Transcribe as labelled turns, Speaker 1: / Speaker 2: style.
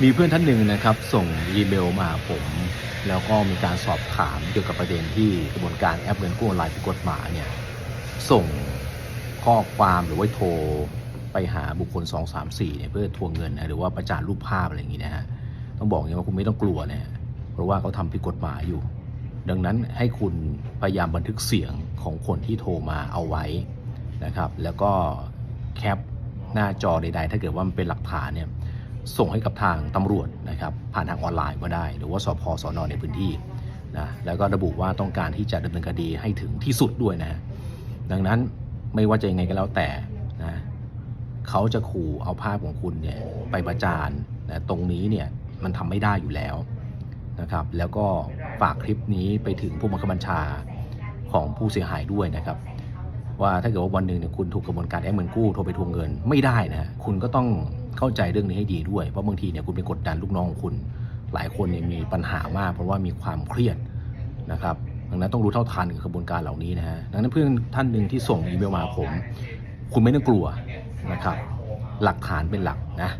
Speaker 1: มีเพื่อนท่านหนึ่งนะครับ ส่งอีเมลมาผม แล้วก็มีการสอบถามเกี่ยวกับประเด็นที่กระบวนการแอปเงินกู้ออนไลน์ผิดกฎหมายเนี่ยส่งข้อความหรือว่าโทรไปหาบุคคล 2 3 4เนี่ยเพื่อทวงเงินนะหรือว่าประจานรูปภาพอะไรอย่างนี้นะฮะต้องบอกอย่างนี้ว่าคุณไม่ต้องกลัวเนะฮะเพราะว่าเขาทำผิดกฎหมายอยู่ ดังนั้นให้คุณพยายามบันทึกเสียงของคนที่โทรมาเอาไว้นะครับ แล้วก็แคปหน้าจอใดๆ ถ้าเกิดว่ามันเป็นหลักฐานเนี่ย ส่งให้กับทางตำรวจนะครับผ่านทางออนไลน์ก็ได้ หรือว่าสพสอนในพื้นที่นะแล้วก็ระบุว่าต้องการที่จะดำเนินคดีให้ถึงที่สุดด้วยนะดังนั้นไม่ว่าจะยังไงก็แล้วแต่นะเขาจะขู่เอาภาพของคุณเนี่ยไปประจานนะตรงนี้เนี่ยมันทำไม่ได้อยู่แล้วนะครับแล้วก็ฝากคลิปนี้ไปถึงผู้บังคับบัญชาของผู้เสียหายด้วยนะครับ ว่าถ้าเกิดว่าวันหนึ่งเนี่ยคุณถูกกระบวนการแอปเงินกู้โทรไปทวงเงินไม่ได้นะคุณก็ต้อง เข้าใจเรื่องนี้ให้ดีด้วย เพราะบางทีเนี่ยคุณไปกดดันลูกน้องของคุณ หลายคนเนี่ยมีปัญหามาก เพราะว่ามีความเครียดนะครับดังนั้นต้องรู้เท่าทันกับกระบวนการเหล่านี้นะฮะดังนั้นเพื่อนท่านหนึ่งที่ส่งอีเมลมาผม คุณไม่ต้องกลัวนะครับ หลักฐานเป็นหลักนะ